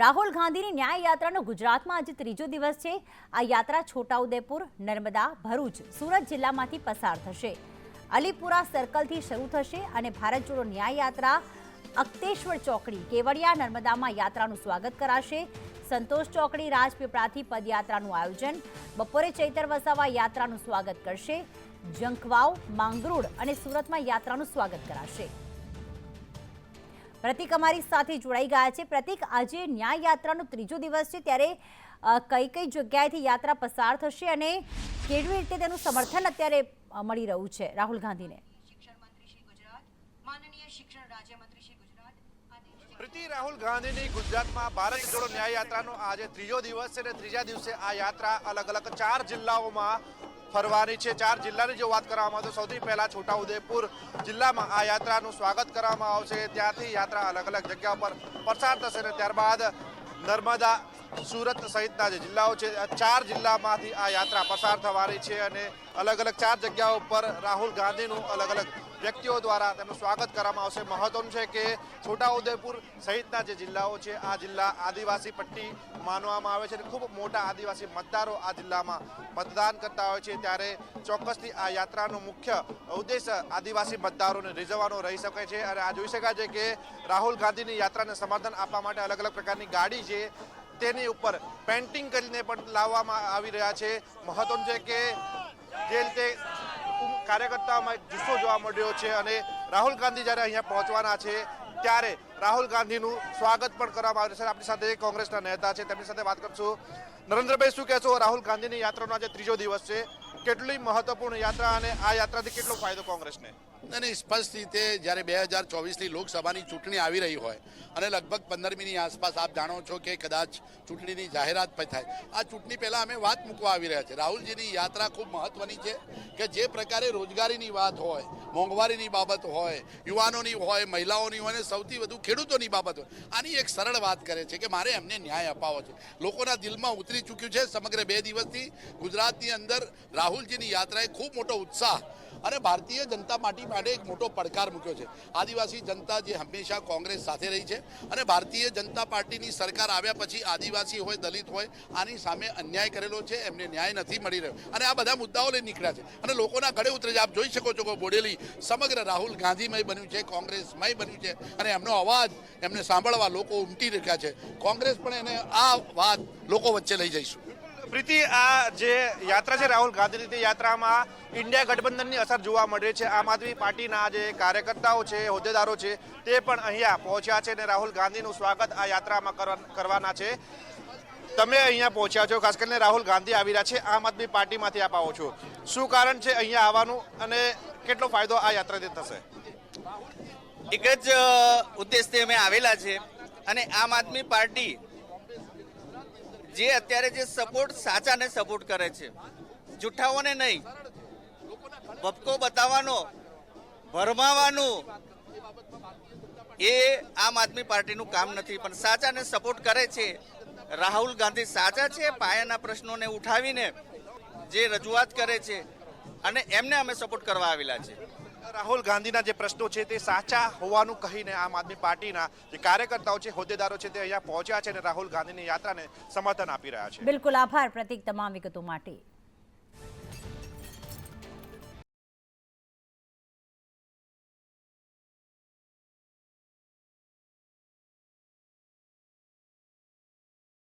રાહુલ ગાંધીની ન્યાય યાત્રાનો ગુજરાતમાં આજે ત્રીજો દિવસ છે. આ યાત્રા છોટાઉદેપુર, નર્મદા, ભરૂચ, સુરત જિલ્લામાંથી પસાર થશે. અલીપુરા સર્કલથી શરૂ થશે અને ભારત જોડો ન્યાય યાત્રા અક્તેશ્વર ચોકડી, કેવડિયા, નર્મદામાં યાત્રાનું સ્વાગત કરાશે. સંતોષ ચોકડી રાજપીપળાથી પદયાત્રાનું આયોજન. બપોરે ચૈતર વસાવા યાત્રાનું સ્વાગત કરશે. જંખવાવ, માંગરોળ અને સુરતમાં યાત્રાનું સ્વાગત કરાશે. પ્રતિક અમારી સાથે જોડાઈ ગયા છે. પ્રતિક, આજે ન્યાય યાત્રાનો ત્રીજો દિવસ છે. ત્યારે કઈ કઈ જગ્યાએથી યાત્રા પસાર થશે અને કેવી રીતે તેનું સમર્થન અત્યારે મળી રહ્યું છે? રાહુલ ગાંધીને. પ્રીતિ, રાહુલ ગાંધીની ગુજરાતમાં ભારત જોડો ન્યાય યાત્રાનો આજે ત્રીજો દિવસ છે અને ત્રીજા દિવસે આ યાત્રા અલગ અલગ ચાર જિલ્લાઓમાં ફરવાની છે. ચાર જિલ્લાની જો વાત કરવામાં આવે તો સૌથી પહેલાં છોટાઉદેપુર જિલ્લામાં આ યાત્રાનું સ્વાગત કરવામાં આવશે. ત્યાંથી યાત્રા અલગ અલગ જગ્યા પર પસાર થશે અને ત્યારબાદ નર્મદા સુરત સહિતના જે જિલ્લાઓ છે ચાર જિલ્લામાંથી આ યાત્રા પસાર થવાની છે અને અલગ અલગ ચાર જગ્યાઓ પર રાહુલ ગાંધીનું અલગ અલગ વ્યક્તિઓ દ્વારા તેમનું સ્વાગત કરવામાં આવશે. મહત્વનું છે કે છોટાઉદેપુર સહિતના જે જિલ્લાઓ છે, આ જિલ્લા આદિવાસી પટ્ટી માનવામાં આવે છે અને ખૂબ મોટા આદિવાસી મતદારો આ જિલ્લામાં મતદાન કરતા હોય છે. ત્યારે ચોક્કસથી આ યાત્રાનો મુખ્ય ઉદ્દેશ આદિવાસી મતદારોને રીઝવવાનો રહી શકે છે. અને આ જોઈ શકાય છે કે રાહુલ ગાંધીની યાત્રાને સમર્થન આપવા માટે અલગ અલગ પ્રકારની ગાડી છે તેની ઉપર પેન્ટિંગ કરીને પણ લાવવામાં આવી રહ્યા છે. મહત્વનું છે કે જે રીતે કાર્યકર્તાઓમાં જુસ્સો જોવા મળ્યો છે અને રાહુલ ગાંધી જ્યારે અહીંયા પહોંચવાના છે, ત્યારે રાહુલ ગાંધીનું સ્વાગત પણ કરવામાં આવ્યું છે. આપણી સાથે કોંગ્રેસના નેતા છે, તેમની સાથે વાત કરશું. નરેન્દ્રભાઈ, શું કહેશો? રાહુલ ગાંધીની યાત્રાનો આજે ત્રીજો દિવસ છે. કેટલી મહત્વપૂર્ણ યાત્રા અને આ યાત્રાથી કેટલો ફાયદો કોંગ્રેસને? અને સ્પષ્ટ રીતે જ્યારે બે હજાર ચોવીસની લોકસભાની ચૂંટણી આવી રહી હોય અને લગભગ પંદરમીની આસપાસ આપ જાણો છો કે કદાચ ચૂંટણીની જાહેરાત પણ થાય. આ ચૂંટણી પહેલાં અમે વાત મૂકવા આવી રહ્યા છે રાહુલજીની યાત્રા ખૂબ મહત્વની છે કે જે પ્રકારે રોજગારીની વાત હોય, મોંઘવારીની બાબત હોય, યુવાનોની હોય, મહિલાઓની હોય અને સૌથી વધુ ખેડૂતોની બાબત હોય, આની એક સરળ વાત કરે છે કે મારે એમને ન્યાય અપાવો છે. લોકોના દિલમાં ઉતરી ચૂક્યું છે સમગ્ર બે દિવસથી ગુજરાતની અંદર રાહુલજીની યાત્રાએ ખૂબ મોટો ઉત્સાહ અને ભારતીય જનતા પાર્ટી માટે એક મોટો પડકાર મૂક્યો છે. આદિવાસી જનતા જે હંમેશા કોંગ્રેસ સાથે રહી છે અને ભારતીય જનતા પાર્ટીની સરકાર આવ્યા પછી આદિવાસી હોય, દલિત હોય, આની સામે અન્યાય કરેલો છે, એમને ન્યાય નથી મળી રહ્યો. અને આ બધા મુદ્દાઓ લઈ નીકળ્યા છે. અને લોકોના ગળે ઉતરે છે. આપ જોઈ શકો છો કે બોડેલી સમગ્ર રાહુલ ગાંધીમય બન્યું છે, કોંગ્રેસમય બન્યું છે અને એમનો અવાજ એમને સાંભળવા લોકો ઉમટી રહ્યા છે. કોંગ્રેસ પણ એને આ વાત લોકો વચ્ચે લઈ જઈશું. પ્રીતિ, આ જે યાત્રા છે રાહુલ ગાંધીની, તે યાત્રામાં ઇન્ડિયા ગઠબંધનની અસર જોવા મળે છે. આમ આદમી પાર્ટીના જે કાર્યકર્તાઓ છે, હોદ્દેદારો છે, તે પણ અહીંયા પહોંચ્યા છે અને રાહુલ ગાંધીનું સ્વાગત આ યાત્રામાં કરવા- કરવાના છે. તમે અહીંયા પહોંચ્યા છો, ખાસ કરીને રાહુલ ગાંધી આવી રહ્યા છે. આમ આદમી પાર્ટીમાંથી આપ આવો છો. શું કારણ છે અહીંયા આવવાનું અને કેટલો ફાયદો આ યાત્રાથી થશે? એક જ ઉદ્દેશથી અમે આવેલા છે અને આમ આદમી પાર્ટી જે અત્યારે જે સપોર્ટ સાચાને સપોર્ટ કરે છે. જુઠ્ઠાઓને નહીં. બપકો બતાવવાનો, ભરમાવાનું, એ આમ આદમી પાર્ટીનું કામ નથી. પણ સાચાને સપોર્ટ કરે છે. રાહુલ ગાંધી સાચા છે, પાયાના પ્રશ્નોને ઉઠાવીને જે રજૂઆત કરે છે, અને એમને અમે સપોર્ટ કરવા આવેલા છે. રાહુલ ગાંધીના જે પ્રશ્નો છે તે સાચા હોવાનું કહીને આમ આદમી પાર્ટીના જે કાર્યકર્તાઓ છે, હોદ્દેદારો છે તે અહીંયા પહોંચ્યા છે અને રાહુલ ગાંધીની યાત્રાને સમર્થન આપી રહ્યા છે. બિલકુલ આભાર પ્રતિક તમામ વિગતો માટે.